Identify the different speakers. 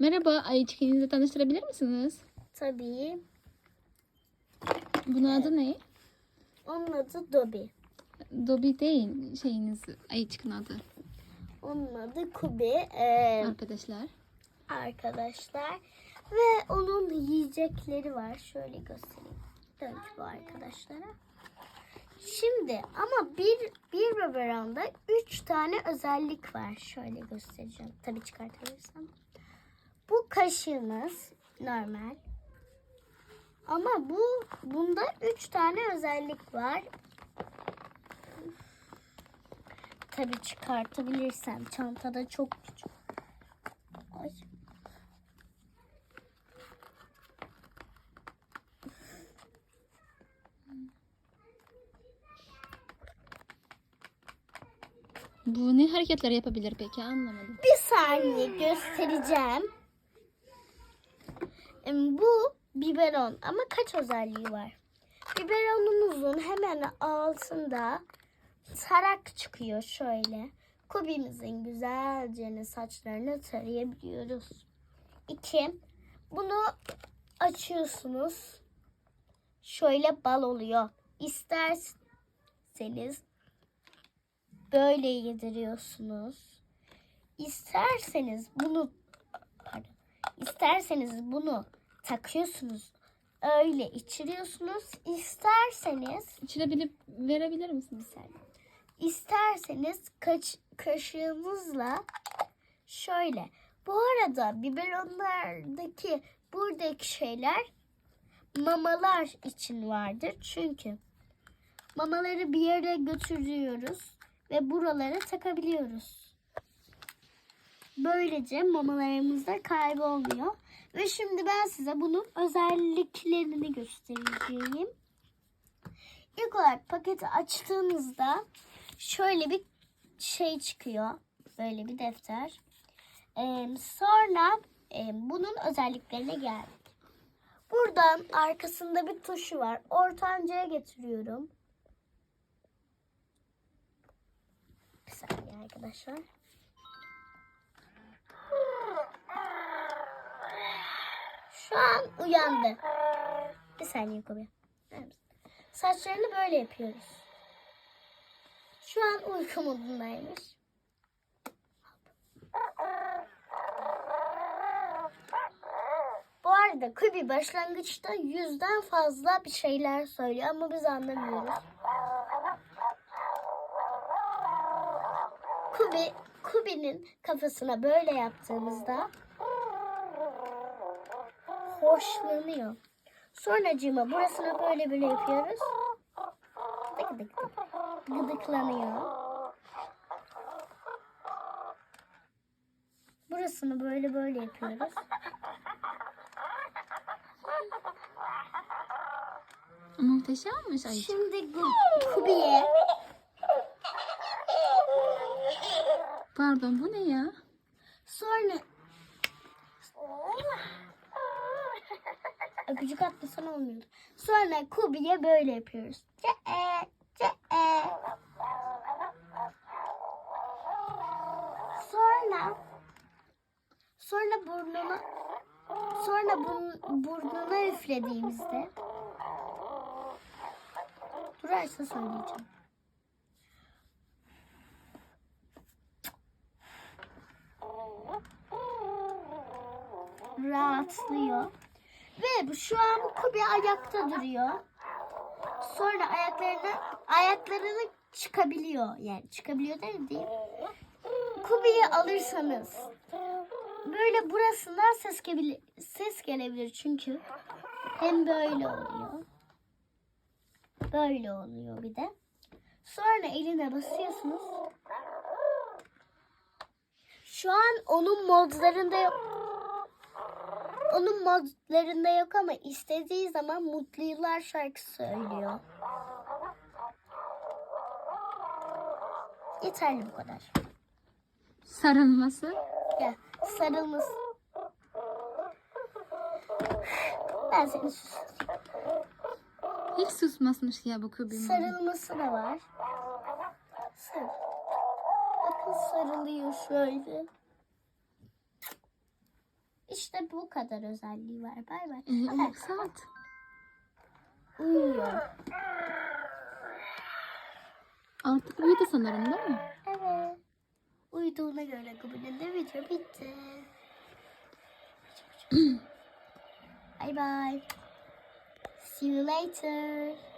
Speaker 1: Merhaba, Ayçiçeğinizi tanıştırabilir misiniz?
Speaker 2: Tabii.
Speaker 1: Bunun adı ne?
Speaker 2: Onun adı Dobby.
Speaker 1: Dobby değil, şeyiniz, Ayçiçeğin adı.
Speaker 2: Onun adı Kubi. Ee,
Speaker 1: Arkadaşlar.
Speaker 2: arkadaşlar. Ve onun yiyecekleri var. Şöyle göstereyim. Dön bu arkadaşlara. Şimdi ama bir bir biberanda üç tane özellik var. Şöyle göstereceğim. Tabii çıkartabilirsem. Kaşığımız normal. Ama bu bunda üç tane özellik var. Tabii çıkartabilirsem. Çantada çok küçük. Ay.
Speaker 1: Bu ne hareketler yapabilir peki anlamadım.
Speaker 2: Bir saniye göstereceğim. Bu biberon ama kaç özelliği var? Biberonumuzun hemen altında tarak çıkıyor şöyle. Kubimizin güzelce saçlarını tarayabiliyoruz. İki, bunu açıyorsunuz. Şöyle bal oluyor. İsterseniz böyle yediriyorsunuz. İsterseniz bunu pardon, isterseniz bunu takıyorsunuz. Öyle içiriyorsunuz. İsterseniz
Speaker 1: İçirebilip verebilir misiniz?
Speaker 2: isterseniz kaç, kaşığınızla şöyle. Bu arada biberonlardaki buradaki şeyler mamalar için vardır. Çünkü mamaları bir yere götürüyoruz ve buralara takabiliyoruz. Böylece mamalarımız da kaybolmuyor. Ve şimdi ben size bunun özelliklerini göstereceğim. İlk olarak paketi açtığınızda şöyle bir şey çıkıyor. Böyle bir defter. Ee, sonra e, bunun özelliklerine geldik. Buradan arkasında bir tuşu var. Ortancaya getiriyorum. Bir saniye arkadaşlar. Şu an uyandı. Bir saniye Kobe. Saçlarını böyle yapıyoruz. Şu an uyku modundaymış. Bu arada Kubi başlangıçta yüzden fazla bir şeyler söylüyor ama biz anlamıyoruz. Kubi, Kubi'nin kafasına böyle yaptığımızda hoşlanıyor. Sonracığıma burasına böyle böyle yapıyoruz. Gıdık gıdık gıdık. Gıdıklanıyor. Burasını böyle böyle yapıyoruz.
Speaker 1: Muhteşemmiş Ayçiçeğin.
Speaker 2: Şimdi Kubi'ye
Speaker 1: Pardon bu ne ya?
Speaker 2: sonra öpücük atmasan olmuyordu. Sonra Kubi'ye böyle yapıyoruz. Ce-e, ce-e. Sonra sonra burnuna sonra bun, burnuna üflediğimizde durarsa söyleyeceğim. rahatlıyor. Ve bu şu an Kubi ayakta duruyor. Sonra ayaklarını ayaklarını çıkabiliyor. Yani çıkabiliyor değil değil. Kubi'yi alırsanız böyle burasından ses gelebilir, ses gelebilir çünkü hem böyle oluyor. Böyle oluyor bir de. Sonra eline basıyorsunuz. Şu an onun modlarında yok. Onun modlarında yok ama istediği zaman Mutlu Yıllar şarkısı söylüyor. Yeterli bu kadar.
Speaker 1: Sarılması.
Speaker 2: Gel sarılması. Ben seni sus.
Speaker 1: Hiç susmasmış ya bu kubim.
Speaker 2: Sarılması da var. Sarıl. Bakın sarılıyor şöyle. İşte bu kadar özelliği var. Bay bay.
Speaker 1: Ee, saat.
Speaker 2: Uyuyor.
Speaker 1: Artık uyudu sanırım değil mi?
Speaker 2: Evet. Uyuduğuna göre Google'de video bitti. Bye bye. See you later.